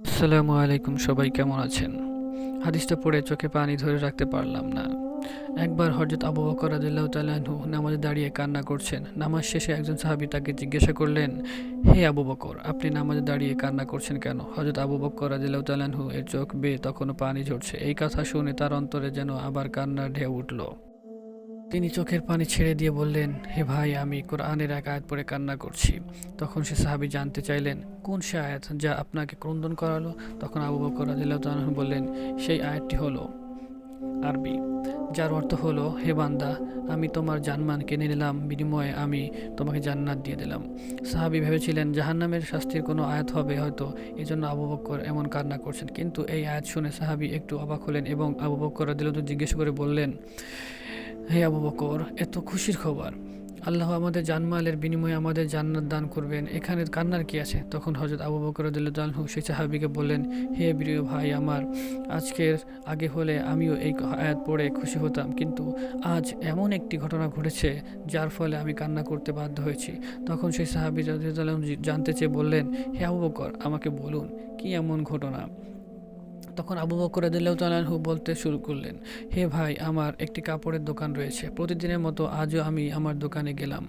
আসসালামু আলাইকুম, সবাই কেমন আছেন? হাদিসটা পড়ে চোখে পানি ধরে রাখতে পারলাম না। একবার হজরত আবু বকর রাদিল্লাহ তালাহু নামাজে দাঁড়িয়ে কান্না করছেন। নামাজ শেষে একজন সাহাবী তাকে জিজ্ঞাসা করলেন, হে আবু বকর, আপনি নামাজে দাঁড়িয়ে কান্না করছেন কেন? হজরত আবু বকর রাদিল্লাহ তালাহু এর চোখ বেয়ে তখনও পানি ঝরছে। এই কথা শুনে তার অন্তরে যেন আবার কান্নার ঢেউ উঠল। তিনি চোখের পানি ছেড়ে দিয়ে বললেন, হে ভাই, আমি কোরআনের এক আয়াত পড়ে কান্না করছি। তখন সে সাহাবী জানতে চাইলেন, কোন সে আয়াত যা আপনাকে ক্রন্দন করালো? তখন আবু বকর রাদিল্লাহ তালাহু বললেন, সেই আয়াতটি হলো আরবি, যার অর্থ হলো, হে বান্দা, আমি তোমার জানমান কিনে নিলাম, বিনিময়ে আমি তোমাকে জান্নাত দিয়ে দিলাম। সাহাবি ভেবেছিলেন, জাহান্নামের শাস্তির কোনো আয়াত হবে হয়তো, এজন্য আবু বক্কর এমন কান্না করছেন। কিন্তু এই আয়াত শুনে সাহাবি একটু অবাক হলেন এবং আবু বক্কর দিল জিজ্ঞেস করে বললেন হে আবু বকর, এত খুশির খবর। আল্লাহ আমাদের জানমালের বিনিময়ে আমাদের জান্নাত দান করবেন। এখানে কান্নার কি আছে? তখন হজরত আবু বকর দিল্লাহু সেই সাহাবিকে বললেন, হে প্রিয় ভাই আমার, আজকের আগে হলে আমিও এই আয়াত পড়ে খুশি হতাম। কিন্তু আজ এমন একটি ঘটনা ঘটেছে, যার ফলে আমি কান্না করতে বাধ্য হয়েছি। তখন সেই সাহাবি রাদিয়াল্লাহু জানতে চেয়ে বললেন, হে আবু বকর, আমাকে বলুন, কি এমন ঘটনা? তখন আবু বকর তালাহু বলতে শুরু করলেন, হে ভাই, আমার একটি কাপড়ের দোকান রয়েছে। প্রতিদিনের মতো আজও আমি আমার দোকানে গেলাম।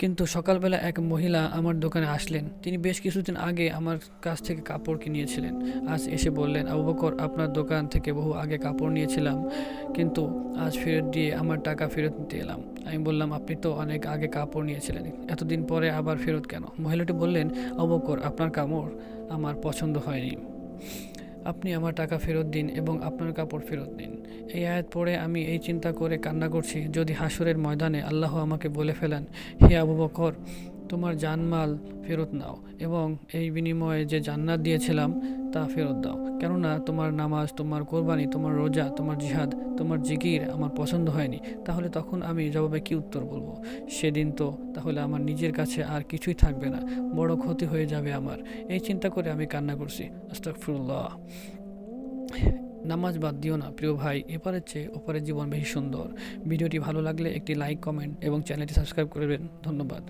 কিন্তু সকালবেলা এক মহিলা আমার দোকানে আসলেন। তিনি বেশ কিছুদিন আগে আমার কাছ থেকে কাপড় কিনিয়েছিলেন। আজ এসে বললেন, আবু বকর, আপনার দোকান থেকে বহু আগে কাপড় নিয়েছিলাম, কিন্তু আজ ফেরত দিয়ে আমার টাকা ফেরত নিতে এলাম। আমি বললাম, আপনি তো অনেক আগে কাপড় নিয়েছিলেন, এতদিন পরে আবার ফেরত কেন? মহিলাটি বললেন, আবু বকর, আপনার কাপড় আমার পছন্দ হয়নি। আপনি আমার টাকা ফেরত দিন এবং আপনার কাপড় ফেরত দিন। এই আয়াত পড়ে আমি এই চিন্তা করে কান্না করছি, যদি হাসুরের ময়দানে আল্লাহ আমাকে বলে ফেলেন, হে আবু বকর তোমার জানমাল ফেরত নাও এবং এই বিনিময়ে যে জান্নাত দিয়েছিলাম, তা ফেরত দাও। কেননা তোমার নামাজ, তোমার কোরবানি, তোমার রোজা, তোমার জিহাদ, তোমার জিকির আমার পছন্দ হয়নি। তাহলে তখন আমি জবাবে কি উত্তর বলব? সেদিন তো তাহলে আমার নিজের কাছে আর কিছুই থাকবে না। বড় ক্ষতি হয়ে যাবে আমার। এই চিন্তা করে আমি কান্না করছি। আস্তাকফিরুল্লাহ নামাজ বাদ দিও না, প্রিয় ভাই। এপারের চেয়ে ওপারের জীবন বেশি সুন্দর। ভিডিওটি ভালো লাগলে একটি লাইক, কমেন্ট এবং চ্যানেলটি সাবস্ক্রাইব করবেন। ধন্যবাদ।